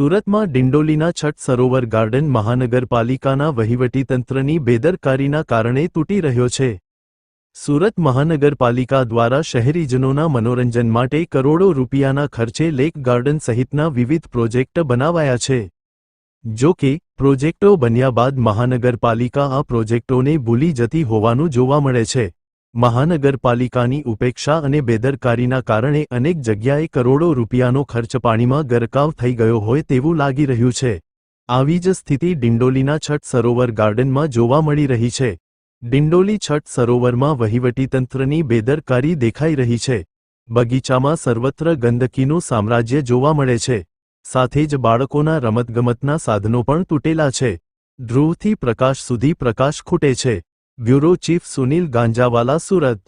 સુરતમાં ડિંડોલીના છઠ સરોવર ગાર્ડન મહાનગરપાલિકાના વહીવટીતંત્રની બેદરકારીના કારણે તૂટી રહ્યો છે. સુરત મહાનગરપાલિકા દ્વારા શહેરીજનોના મનોરંજન માટે કરોડો રૂપિયાના ખર્ચે લેક ગાર્ડન સહિતના વિવિધ પ્રોજેક્ટ બનાવાયા છે. જો કે, પ્રોજેક્ટો બન્યા બાદ મહાનગરપાલિકા આ પ્રોજેક્ટોને ભૂલી જતી હોવાનું જોવા મળે છે. મહાનગરપાલિકાની ઉપેક્ષા અને બેદરકારીના કારણે અનેક જગ્યાએ કરોડો રૂપિયાનો ખર્ચ પાણીમાં ગરકાવ થઈ ગયો હોય તેવું લાગી રહ્યું છે. આવી જ સ્થિતિ ડિંડોલીના છઠ સરોવર ગાર્ડનમાં જોવા મળી રહી છે. ડિંડોલી છઠ સરોવરમાં વહીવટીતંત્રની બેદરકારી દેખાઈ રહી છે. બગીચામાં સર્વત્ર ગંદકીનું સામ્રાજ્ય જોવા મળે છે. સાથે જ બાળકોના રમતગમતના સાધનો પણ તૂટેલા છે. ધ્રુવથી પ્રકાશ સુધી પ્રકાશ ખૂટે છે. Bureau chief Sunil Ganjawala Surat.